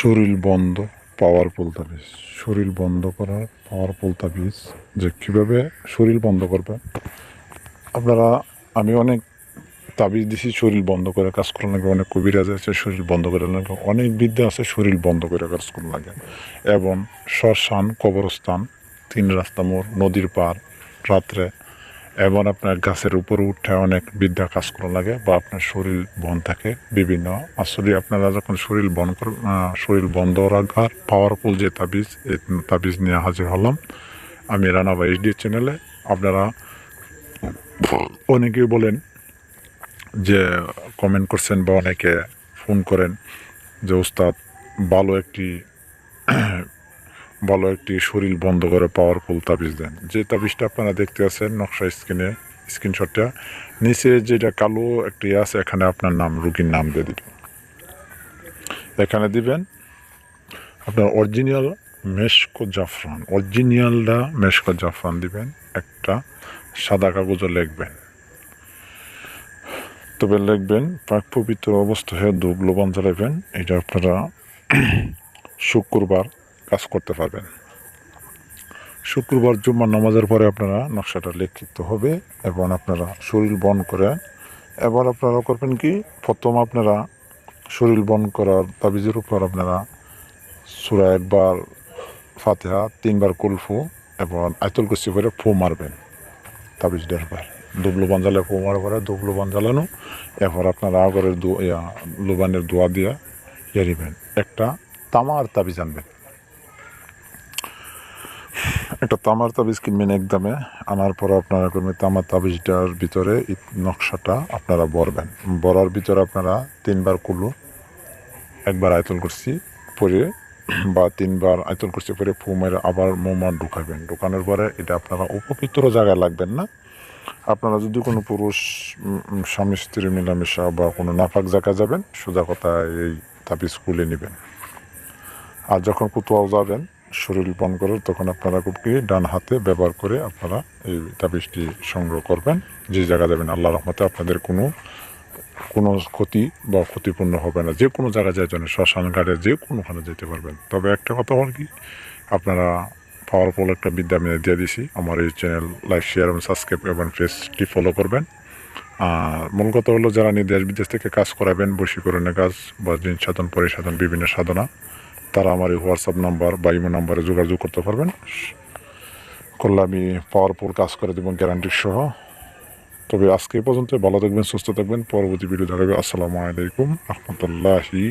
শরীর বন্ধ পাওয়ারফুল তাবিজ শরীর বন্ধ করার পাওয়ারফুল তাবিজ যে কীভাবে শরীর বন্ধ করবে আপনারা, আমি অনেক তাবিজ দিছি শরীর বন্ধ করে কাজ করার লাগে, অনেক কবিরাজ আছে শরীর বন্ধ করে লাগে, অনেক বিদ্যা আছে শরীর বন্ধ করে কাজ করার লাগে। এবং শ্মশান, কবরস্থান, তিন রাস্তা মোড়, নদীর পার রাত্রে এবং আপনার গাছের উপরে উঠে অনেক বিদ্যা কাজ করা লাগে বা আপনার শরীর বন থাকে বিভিন্ন আসলে আপনারা যখন শরীর বন শরীর বন্ধ রাখার পাওয়ারফুল যে তাবিজ তাবিজ নিয়ে হাজির হলাম। আমি রানা বা এইচডি চ্যানেলে আপনারা অনেকেই বলেন যে কমেন্ট করছেন বা অনেকে ফোন করেন যে উস্তাদ ভালো একটি ভালো একটি শরীর বন্ধ করে পাওয়ারফুল তাবিজ দেন। যে তাবিজটা আপনারা দেখতে আছেন নকশা স্ক্রিনে স্ক্রিনশটটা নিচে যেটা কালো একটি আছে, এখানে আপনার নাম, রুগীর নাম দিয়ে দিবেন। এখানে দিবেন আপনার অরিজিনাল মেশকো জাফরান। অরিজিনালটা মেশকো জাফরান দিবেন, একটা সাদা কাগজে লিখবেন। তবে লিখবেন, পাক পবিত্র অবস্থা হয়ে ধূপ লোবান জ্বালাবেন, এটা আপনারা শুক্রবার কাজ করতে পারবেন। শুক্রবার জুম্মার নামাজের পরে আপনারা নকশাটা লিখিত হবে এবং আপনারা শরীর বন করে, এবার আপনারা করবেন কি? প্রথম আপনারা শরীর বন করার তাবিজের উপর আপনারা সুরা একবার ফাতেহা, তিনবার কুলফু এবং আয়তুল কুস্তি করে ফু মারবেন। তাবিজ দেড়বার দুবলু বাঞ্জালে ফু মারার পরে দুবলু বাঞ্জালানো এরপর আপনারা আগরের দু লুবানের দোয়া দিয়া ইয়ে দিবেন একটা তামার তাবিজ আনবেন। একটা তামার তাবিজ কিনবেন একদমে আনার পর আপনারা করবেন তামার তাবিজটার ভিতরে নকশাটা আপনারা বরবেন বরার ভিতরে আপনারা তিনবার কুলু, একবার আয়তল করছি পরে বা তিনবার আয়তল করছি পরে ফুমের আবার মোমা ঢুকাবেন। ঢুকানোর পরে এটা আপনারা উপবিত্র জায়গায় লাগবেন না। আপনারা যদি কোনো পুরুষ স্বামী স্ত্রী মিলামেশা বা কোনো নাফাক জায়গায় যাবেন, সোজা কথা এই তাবিজ খুলে নেবেন। আর যখন কোথাও যাবেন শরীর বন করে তখন আপনারা কি ডান হাতে ব্যবহার করে আপনারা এই তাবিজটি সংগ্রহ করবেন। যে জায়গা যাবেন আল্লাহ রহমতে আপনাদের কোনো কোনো ক্ষতি বা ক্ষতিপূর্ণ হবে না। যে কোনো জায়গায় যায় জন্য, শ্মশান ঘাটে যে কোনোখানে যেতে পারবেন। তবে একটা কথা হল কি, আপনারা পাওয়ারফুল একটা বিদ্যা আমি দিয়ে দিছি। আমার এই চ্যানেল লাইক শেয়ার এবং সাবস্ক্রাইব এবং ফেসটি ফলো করবেন। আর মূল কথা হলো, যারা নিয়ে দেশ বিদেশ থেকে কাজ করাবেন, বশীকরণের কাজ বা জিন সাধন, পরিসাধন, বিভিন্ন সাধনা তারা আমার এই হোয়াটসঅ্যাপ নাম্বার বা ইমো নাম্বারে যোগাযোগ করতে পারবেন। করলে আমি পাওয়ারফুল কাজ করে দেবো গ্যারান্টির সহ। তবে আজকে এই পর্যন্ত ভালো থাকবেন, সুস্থ থাকবেন। পরবর্তী ভিডিও দেখাবে। আসসালামু আলাইকুম, রহমতুল্লাহি